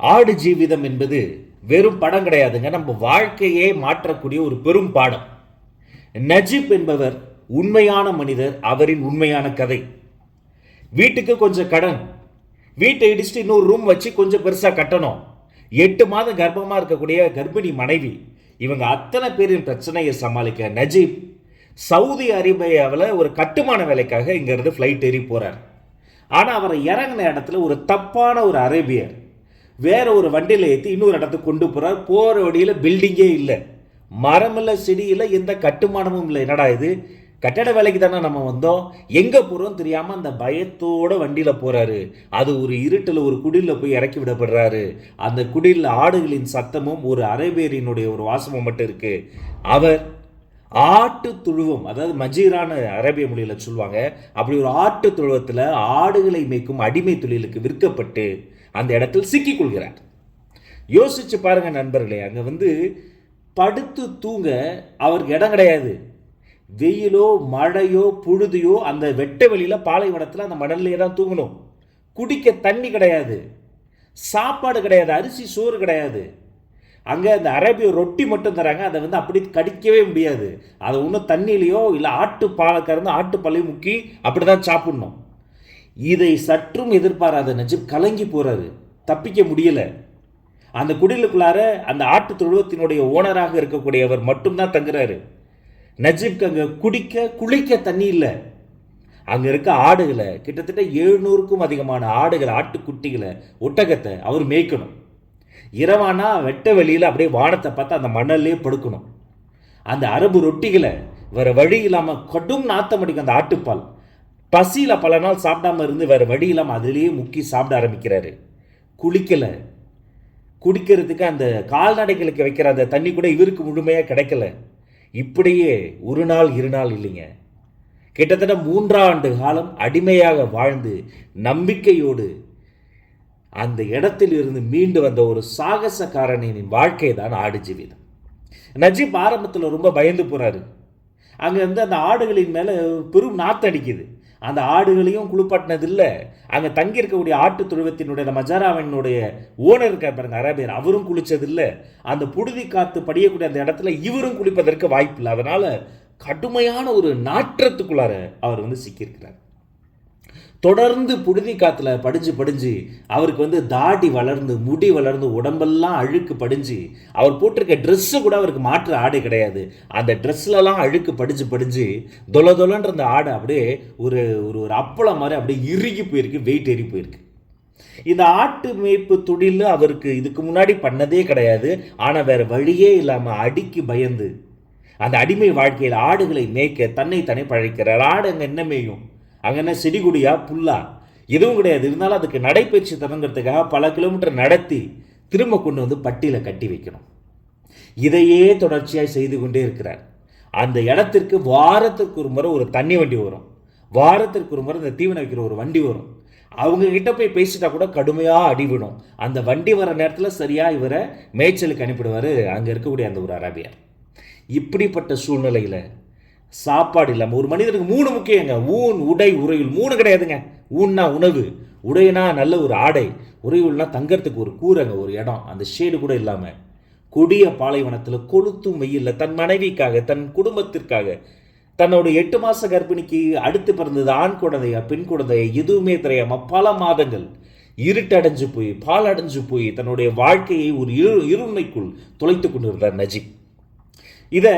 ஆடு ஜீவிதம் என்பது வெறும் படம் கிடையாதுங்க. நம்ம வாழ்க்கையே மாற்றக்கூடிய ஒரு பெரும் பாடம். நஜீப் என்பவர் உண்மையான மனிதர் அவரின் உண்மையான கதை. வீட்டுக்கு கொஞ்சம் கடன். வீட்டை இடிச்சுட்டு இன்னொரு ரூம் வச்சு கொஞ்சம் பெருசாக கட்டணும். எட்டு மாதம் கர்ப்பமாக இருக்கக்கூடிய கர்ப்பிணி மனைவி. இவங்க அத்தனை பேரின் பிரச்சனையை சமாளிக்க நஜீப் சவுதி அரேபியாவில் ஒரு கட்டுமான வேலைக்காக இங்கேருந்து ஃப்ளைட் ஏறி போகிறார் ஆனால் அவரை இறங்கின இடத்துல ஒரு தப்பான ஒரு அரேபியர். வேற ஒரு வண்டியில் ஏற்றி இன்னொரு இடத்துக்கு கொண்டு போகிறார் போகிற வழியில் பில்டிங்கே இல்லை. மரம் இல்லை செடி இல்லை எந்த கட்டுமானமும் இல்லை. என்னடா இது? கட்டட வேலைக்கு தானே நம்ம வந்தோம். எங்கே போகிறோம் தெரியாமல் அந்த பயத்தோட வண்டியில் போகிறாரு அது ஒரு இருட்டில் ஒரு குடிலில் போய் இறக்கி விடப்படுறாரு. அந்த குடிலில் ஆடுகளின் சத்தமும் ஒரு அரேபியரினுடைய ஒரு வாசமும் மட்டும் இருக்குது அவர் ஆட்டு துழுவம் அதாவது மஜீரான அரேபிய மொழியில் சொல்லுவாங்க. அப்படி ஒரு ஆட்டு துழுவத்தில் ஆடுகளை மேய்க்கும் அடிமை தொழிலுக்கு விற்கப்பட்டு அந்த இடத்தில் சிக்கிக்கொள்கிறார். யோசிச்சு பாருங்க நண்பர்களே அங்கே வந்து படுத்து தூங்க அவருக்கு இடம் கிடையாது. வெயிலோ மழையோ புழுதியோ அந்த வெட்ட வெளியில் பாலைவனத்தில் அந்த மணல்லையே தான் தூங்கணும். குடிக்க தண்ணி கிடையாது. சாப்பாடு கிடையாது அரிசி சோறு கிடையாது. அங்கே அந்த அரேபிய ரொட்டி மட்டும் தராங்க அதை வந்து அப்படி கடிக்கவே முடியாது. அதை ஒன்றும் தண்ணியிலையோ இல்லை ஆட்டு பாலை கறந்து ஆட்டு பழைய முக்கி அப்படி தான் சாப்பிடணும். இதை சற்றும் எதிர்பாராத நஜிப் கலங்கி போறாரு. தப்பிக்க முடியல. அந்த குடிலுக்குள்ளார அந்த ஆட்டு தொழுவத்தினுடைய ஓனராக இருக்கக்கூடியவர் மட்டும்தான் தங்குறாரு. நஜீப்க்கு அங்கே குடிக்க குளிக்க தண்ணி இல்லை. அங்கே இருக்க ஆடுகளை கிட்டத்தட்ட எழுநூறுக்கும் அதிகமான ஆடுகளை ஆட்டுக்குட்டிகளை ஒட்டகத்தை அவர் மேய்க்கணும். இரவானா வெட்ட வெளியில் அப்படியே வானத்தை பார்த்து அந்த மணல்லே படுக்கணும். அந்த அரபு ரொட்டிகளை வேற வழி இல்லாமல் கடும் நாத்தம் அடிக்கும் அந்த ஆட்டுப்பால். பசியில் பல நாள் சாப்பிடாம இருந்து வேறு வழி இல்லாமல் அதிலேயே முக்கி சாப்பிட ஆரம்பிக்கிறாரு. குளிக்கலை. குடிக்கிறதுக்கு அந்த கால்நடைகளுக்கு வைக்கிற அந்த தண்ணி கூட இவருக்கு முழுமையாக கிடைக்கல. இப்படியே ஒரு நாள் இரு நாள் இல்லைங்க. கிட்டத்தட்ட மூன்றாண்டு காலம் அடிமையாக வாழ்ந்து நம்பிக்கையோடு அந்த இடத்தில் இருந்து மீண்டு வந்த ஒரு சாகசக்காரனின் வாழ்க்கை தான் ஆடு ஜீவிதம். நஜீப் ஆரம்பத்தில் ரொம்ப பயந்து போகிறாரு அங்கே வந்து அந்த ஆடுகளின் மேலே பெரும் நாத்தடிக்குது. அந்த ஆடுகளையும் குளிப்பாட்டினது இல்லை அங்கே தங்கியிருக்கக்கூடிய ஆட்டு தொழுவத்தினுடைய அந்த மஜாராவினுடைய ஓனர் இருக்க பாருங்க அரேபியர். அவரும் குளிச்சது அந்த புழுதி காத்து படியக்கூடிய அந்த இடத்துல இவரும் குளிப்பதற்கு வாய்ப்பு இல்லை கடுமையான ஒரு நாற்றத்துக்குள்ளார அவர் வந்து சிக்கியிருக்கிறார். தொடர்ந்து புழுதி காத்துல படிஞ்சு படிஞ்சு அவருக்கு வந்து தாடி வளர்ந்து முடி வளர்ந்து உடம்பெல்லாம் அழுக்கு படிஞ்சு அவர் போட்டிருக்க ட்ரெஸ்ஸு கூட அவருக்கு மாற்று ஆடை கிடையாது. அந்த ட்ரெஸ்லலாம் அழுக்கு படிஞ்சு படிஞ்சு தொல தொலன்ற அந்த ஆடை அப்படியே ஒரு ஒரு ஒரு அப்பளம் மாதிரி அப்படியே இறுகி போயிருக்கு வெயிட் ஏறி போயிருக்கு. இந்த ஆட்டு மேய்ப்பு தொழில் அவருக்கு இதுக்கு முன்னாடி பண்ணதே கிடையாது. ஆனால் வேற வழியே இல்லாமல் அடிக்கு பயந்து அந்த அடிமை வாழ்க்கையில் ஆடுகளை மேய்க்க தன்னை தானே பழைக்கிறார். ஆடு அங்கே என்ன மேயும்? அங்கே செடிகுடியா புல்லா. எதுவும் கிடையாது. இருந்தாலும் அதுக்கு நடைபயிற்சி தரங்கிறதுக்காக பல கிலோமீட்டர் நடத்தி திரும்ப கொண்டு வந்து பட்டியில் கட்டி வைக்கணும். இதையே தொடர்ச்சியாக செய்து கொண்டே இருக்கிறார். அந்த இடத்திற்கு வாரத்திற்கு ஒரு முறை ஒரு தண்ணி வண்டி வரும். வாரத்திற்கு ஒரு முறை இந்த தீவனம் வைக்கிற ஒரு வண்டி வரும். அவங்க கிட்ட போய் பேசிட்டா கூட கடுமையாக அடிவிடும் அந்த வண்டி வர நேரத்தில் சரியாக இவரை மேய்ச்சலுக்கு அனுப்பிடுவார் அங்கே இருக்கக்கூடிய அந்த ஒரு அரபியர். இப்படிப்பட்ட சூழ்நிலையில் சாப்பாடு இல்லாமல் ஒரு மனிதனுக்கு மூணு முக்கியங்க. ஊன் உடை உறையுள் மூணு கிடையாதுங்க. ஊன்னா உணவு. உடைனா நல்ல ஒரு ஆடை. உறையுள்னா தங்கறதுக்கு ஒரு கூரைங்க ஒரு இடம். அந்த ஷேடு கூட இல்லாமல் கொடிய பாலைவனத்தில் கொளுத்தும் வெயில்ல தன் மனைவிக்காக தன் குடும்பத்திற்காக தன்னோட எட்டு மாத கர்ப்பிணிக்கு அடுத்து பிறந்தது ஆண் குழந்தையா பெண் குழந்தையா எதுவுமே தெரியாம பல மாதங்கள் இருட்டடைஞ்சு போய் பால் அடைஞ்சு போய் தன்னுடைய வாழ்க்கையை ஒரு இரு இருமைக்குள் தொலைத்து கொண்டிருந்தார் நஜீப். இதை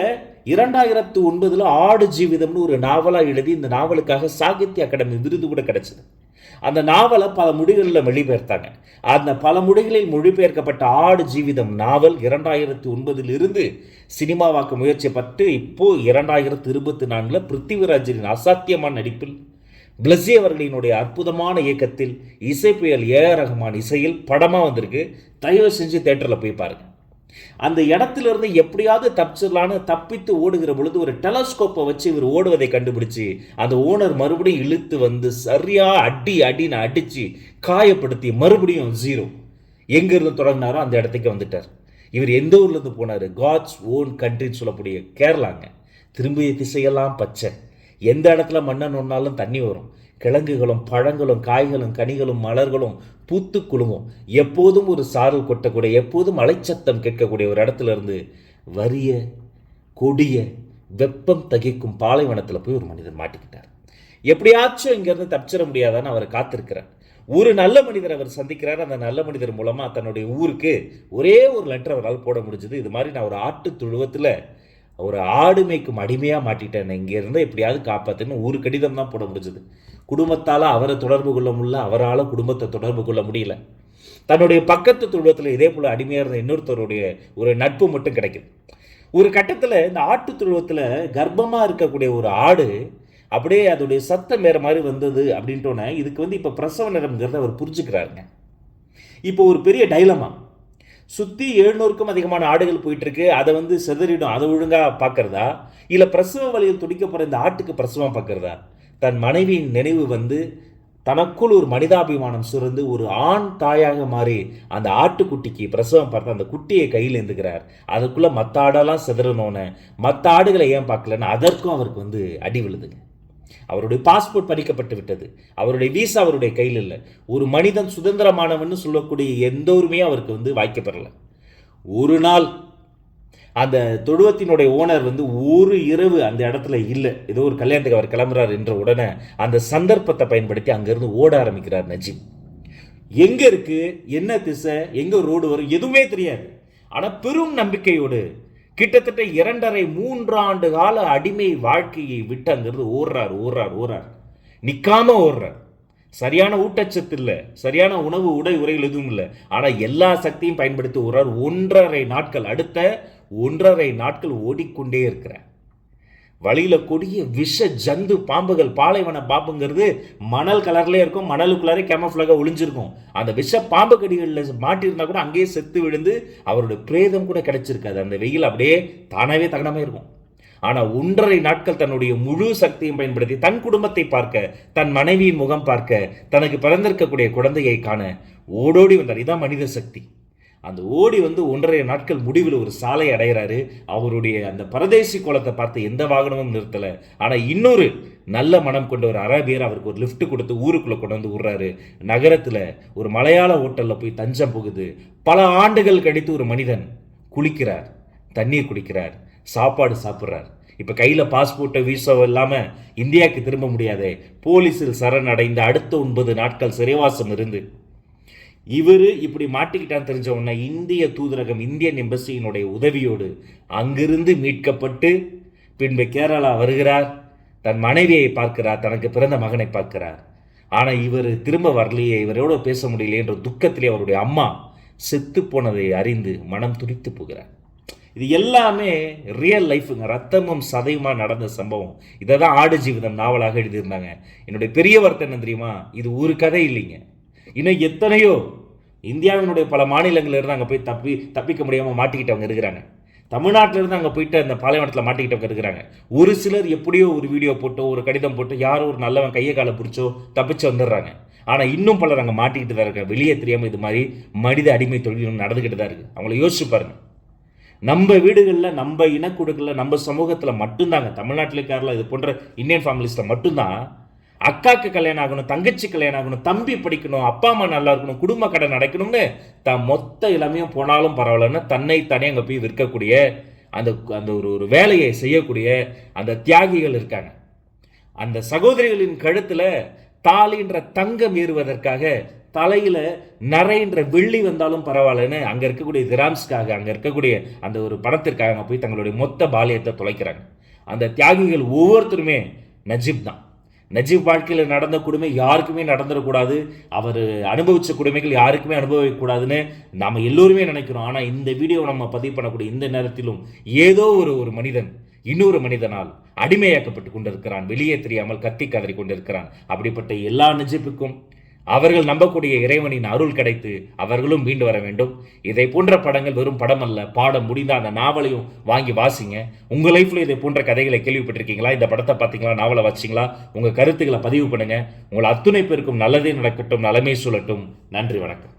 இரண்டாயிரத்து ஒன்பதில் ஆடு ஜீவிதம்னு ஒரு நாவலாக எழுதி இந்த நாவலுக்காக சாகித்ய அகாடமி விருது கூட கிடைச்சது. அந்த நாவலை பல மொழிகளில் மொழிபெயர்த்தாங்க. அந்த பல மொழிகளில் மொழிபெயர்க்கப்பட்ட ஆடு ஜீவிதம் நாவல் இரண்டாயிரத்தி ஒன்பதில் இருந்து சினிமாவாக்க முயற்சிப்பட்டு இப்போ இரண்டாயிரத்து இருபத்தி நான்கில் பிருத்திவிராஜின் அசாத்தியமான நடிப்பில் பிளஸி அவர்களினுடைய அற்புதமான இயக்கத்தில் இசைப்புயல் ஏ ஆர் ரஹ்மான் இசையில் படமாக வந்திருக்கு. தயவு செஞ்சு தேட்டரில் போய் பாருங்க. அந்த இடத்துல இருந்து எப்படியாவது தப்பிச்சிடலான்னு தப்பித்து ஓடுகிற பொழுது ஒரு டெலஸ்கோப்பை வச்சு இவர் ஓடுவதை கண்டுபிடிச்சு அந்த ஓனர் மறுபடியும் இழுத்து வந்து சரியா அடி அடின்னு அடிச்சு காயப்படுத்தி மறுபடியும் ஜீரோ எங்கிருந்து தொடங்கினாரோ அந்த இடத்துக்கு வந்துட்டார். இவர் எந்த ஊர்ல இருந்து போனார் காட்ஸ் ஓன் கண்ட்ரின்னு சொல்லக்கூடிய கேரளாங்க. திரும்பிய திசையெல்லாம் பச்சை. எந்த இடத்துல மண்ணை நோண்டாலும் தண்ணி வரும். கிழங்குகளும் பழங்களும் காய்களும் கனிகளும் மலர்களும் பூத்து குலுங்கும். எப்போதும் ஒரு சாரல் கொட்டக்கூடிய எப்போதும் அலைச்சத்தம் கேட்கக்கூடிய ஒரு இடத்துல இருந்து வறிய கொடிய வெப்பம் தகிக்கும் பாலைவனத்தில் போய் ஒரு மனிதன் மாட்டிக்கிட்டார். எப்படியாச்சும் இங்கேருந்து தப்பிச்சிட முடியாதான்னு அவர் காத்திருக்கிறார். ஒரு நல்ல மனிதர் அவர் சந்திக்கிறார். அந்த நல்ல மனிதர் மூலமாக தன்னுடைய ஊருக்கு ஒரே ஒரு லெட்டர் அவரால் போட முடிஞ்சது. இது மாதிரி நான் ஒரு ஆட்டு துழுவத்தில் ஒரு ஆடு மேய்க்கும் அடிமையாக மாட்டிட்டேன் இங்கேருந்து எப்படியாவது காப்பாற்றுன்னு ஒரு கடிதம் தான் போட முடிஞ்சது. குடும்பத்தால் அவரை தொடர்பு கொள்ள முடியல அவரால் குடும்பத்தை தொடர்பு கொள்ள முடியல. தன்னுடைய பக்கத்து துழுவத்தில் இதே போல் அடிமையாக இருந்த இன்னொருத்தருடைய ஒரு நட்பு மட்டும் கிடைக்குது. ஒரு கட்டத்தில் இந்த ஆட்டு துழுவத்தில் கர்ப்பமாக இருக்கக்கூடிய ஒரு ஆடு அப்படியே அதோடைய சத்தம் வேறு மாதிரி வந்தது அப்படின்ட்டோன்னே இதுக்கு வந்து இப்போ பிரசவ நேரம்ங்கிறத அவர் புரிஞ்சுக்கிறாருங்க. இப்போ ஒரு பெரிய டைலமா சுற்றி எழுநூறுக்கும் அதிகமான ஆடுகள் போயிட்டுருக்கு. அதை வந்து செதறிடும். அதை ஒழுங்காக பார்க்குறதா? இல்லை பிரசவ வழியில் துடிக்க போகிற இந்த ஆட்டுக்கு பிரசவம் பார்க்குறதா? தன் மனைவியின் நினைவு வந்து தனக்குள் ஒரு மனிதாபிமானம் சுரந்து ஒரு ஆண் தாயாக மாறி அந்த ஆட்டுக்குட்டிக்கு பிரசவம் பார்த்து அந்த குட்டியை கையில் ஏந்துக்கிறார் அதுக்குள்ளே மற்ற ஆடெல்லாம் செதறணும்னு மற்ற ஆடுகளை ஏன் பார்க்கலன்னு அதற்கும் அவருக்கு வந்து அடி விழுதுங்க. அவருடைய பாஸ்போர்ட் பறிக்கப்பட்டு விட்டது. அவருடைய வீசா அவருடைய கையில் இல்லை. ஒரு மனிதன் சுதந்திரமானவன் சொல்லக்கூடிய எந்த ஒருமே அவருக்கு வந்து வாய்க்கப்பெறல ஒரு நாள் அந்த தொழுவத்தினுடைய ஓனர் வந்து ஒரு இரவு அந்த இடத்துல இல்லை. ஏதோ ஒரு கல்யாணத்துக்கு அவர் கிளம்புறார் என்ற உடனே அந்த சந்தர்ப்பத்தை பயன்படுத்தி அங்கேருந்து ஓட ஆரம்பிக்கிறார் நஜீப் எங்கே இருக்கு? என்ன திசை? எங்கே ரோடு வரும்? எதுவுமே தெரியாது. ஆனால் பெரும் நம்பிக்கையோடு கிட்டத்தட்ட இரண்டரை மூன்றாண்டு கால அடிமை வாழ்க்கையை விட்டு ஓடுறார் ஓடுறார் ஓடுறார் நிற்காம ஓடுறார் சரியான ஊட்டச்சத்து இல்லை சரியான உணவு உடை உரைகள் எதுவும் இல்லை. ஆனால் எல்லா சக்தியும் பயன்படுத்தி ஓடுறார் ஒன்றரை நாட்கள் அடுத்த ஒன்றரை நாட்கள் ஓடிக்கொண்டே இருக்கிறார். வழியில் கொடிய விஷ ஜந்து பாம்புகள் பாலைவன பாம்புங்கிறது மணல் கலர்லேயே இருக்கும் மணலுக்குள்ளாரே கேமஃப்ளாக ஒளிஞ்சிருக்கும். அந்த விஷ பாம்பு கடிகளில் மாட்டியிருந்தா கூட அங்கேயே செத்து விழுந்து அவருடைய பிரேதம் கூட கிடைச்சிருக்காது. அந்த வெயில் அப்படியே தானாகவே தகனமே இருக்கும். ஆனால் ஒன்றரை நாட்கள் தன்னுடைய முழு சக்தியும் பயன்படுத்தி தன் குடும்பத்தை பார்க்க தன் மனைவியின் முகம் பார்க்க தனக்கு பிறந்திருக்கக்கூடிய குழந்தையை காண ஓடோடி வந்தார். இதான் மனித சக்தி. அந்த ஓடி வந்து ஒன்றரை நாட்கள் முடிவில் ஒரு சாலை அடைகிறாரு. அவருடைய அந்த பரதேசி கோலத்தை பார்த்து எந்த வாகனமும் நிறுத்தலை. ஆனால் இன்னொரு நல்ல மனம் கொண்ட ஒரு அரபியர் அவருக்கு ஒரு லிஃப்ட் கொடுத்து ஊருக்குள்ளே கொண்டு வந்து விடுறாரு. நகரத்தில் ஒரு மலையாள ஹோட்டலில் போய் தஞ்சம் புகுது. பல ஆண்டுகள் கழித்து ஒரு மனிதன் குளிக்கிறார் தண்ணீர் குடிக்கிறார் சாப்பாடு சாப்பிட்றார். இப்போ கையில் பாஸ்போர்ட்டை வீசோ இல்லாமல் இந்தியாவுக்கு திரும்ப முடியாதே. போலீஸில் சரணடைந்த அடுத்த ஒன்பது நாட்கள் சிறைவாசம் இருந்து இவர் இப்படி மாட்டிக்கிட்டான்னு தெரிஞ்ச உடனே இந்திய தூதரகம் இந்தியன் எம்பசியினுடைய உதவியோடு அங்கிருந்து மீட்கப்பட்டு பின்பு கேரளா வருகிறார். தன் மனைவியை பார்க்கிறார் தனக்கு பிறந்த மகனை பார்க்கிறார். ஆனால் இவர் திரும்ப வரலையே இவரோட பேச முடியலையே என்ற துக்கத்திலே அவருடைய அம்மா செத்து போனதை அறிந்து மனம் துடித்து போகிறார். இது எல்லாமே ரியல் லைஃபுங்க ரத்தமும் சதையுமா நடந்த சம்பவம். இதை தான் ஆடு ஜீவிதம் நாவலாக எழுதியிருந்தாங்க. என்னுடைய பெரிய வருத்தம் என்ன தெரியுமா? இது ஒரு கதை இல்லைங்க. இன்னும் எத்தனையோ இந்தியாவினுடைய பல மாநிலங்களிலிருந்து அங்கே போய் தப்பி தப்பிக்க முடியாமல் மாட்டிக்கிட்டவங்க இருக்கிறாங்க. தமிழ்நாட்டிலேருந்து அங்கே போயிட்டு அந்த பாலைவனத்தில் மாட்டிக்கிட்டவங்க இருக்கிறாங்க. ஒரு சிலர் எப்படியோ ஒரு வீடியோ போட்டோ ஒரு கடிதம் போட்டு யாரோ ஒரு நல்லவன் கையை காலை பிடிச்சோ தப்பிச்சு வந்துடுறாங்க. ஆனால் இன்னும் பலர் அங்கே மாட்டிக்கிட்டு தான் இருக்காங்க. வெளியே தெரியாமல் இது மாதிரி மனித அடிமை தொழில் நடந்துக்கிட்டு தான் இருக்குது அவங்கள யோசிச்சு பாருங்கள் நம்ம வீடுகளில் நம்ம இனக்குழுக்களில் நம்ம சமூகத்தில் மட்டும்தாங்க. தமிழ்நாட்டில் இருக்காரில் இது போன்ற இந்தியன் ஃபேமிலிஸில் மட்டும்தான் அக்காக்கு கல்யாணம் ஆகணும் தங்கச்சி கல்யாணம் ஆகணும் தம்பி படிக்கணும் அப்பா அம்மா நல்லா இருக்கணும் குடும்ப கடை நடக்கணும்னு தான் மொத்த இளமையும் போனாலும் பரவாயில்லன்னு தன்னை தானே அங்கே போய் விற்கக்கூடிய அந்த அந்த ஒரு ஒரு வேலையை செய்யக்கூடிய அந்த தியாகிகள் இருக்காங்க. அந்த சகோதரிகளின் கழுத்தில் தாலின்ற தங்கம் ஏறுவதற்காக தலையில் நரைன்ற வெள்ளி வந்தாலும் பரவாயில்லன்னு அங்கே இருக்கக்கூடிய திராம்ஸ்க்காக அங்கே இருக்கக்கூடிய அந்த ஒரு பணத்திற்காக அங்கே போய் தங்களுடைய மொத்த பாலியத்தை தொலைக்கிறாங்க. அந்த தியாகிகள் ஒவ்வொருத்தருமே நஜீப் தான். நஜீப் வாழ்க்கையில் நடந்த கொடுமை யாருக்குமே நடந்துடக்கூடாது. அவர் அனுபவித்த கொடுமைகள் யாருக்குமே அனுபவிக்கக்கூடாதுன்னு நாம் எல்லோருமே நினைக்கிறோம். ஆனால் இந்த வீடியோ நம்ம பதிவு பண்ணக்கூடிய இந்த நேரத்திலும் ஏதோ ஒரு ஒரு மனிதன் இன்னொரு மனிதனால் அடிமையாக்கப்பட்டு கொண்டிருக்கிறான். வெளியே தெரியாமல் கத்தி கதறி கொண்டிருக்கிறான். அப்படிப்பட்ட எல்லா நஜிப்புக்கும் அவர்கள் நம்பக்கூடிய இறைவனின் அருள் கிடைத்து அவர்களும் மீண்டு வர வேண்டும். இதை போன்ற படங்கள் வெறும் படம் அல்ல பாடம் முடிந்த அந்த நாவலையும் வாங்கி வாசிங்க. உங்கள் லைஃப்பில் இதை போன்ற கதைகளை கேள்விப்பட்டிருக்கீங்களா? இந்த படத்தை பார்த்தீங்களா? நாவலை வச்சிங்களா உங்கள் கருத்துக்களை பதிவு பண்ணுங்க. உங்கள் அத்துணை பேருக்கும் நல்லதே நடக்கட்டும் நலமே சொல்லட்டும் நன்றி வணக்கம்.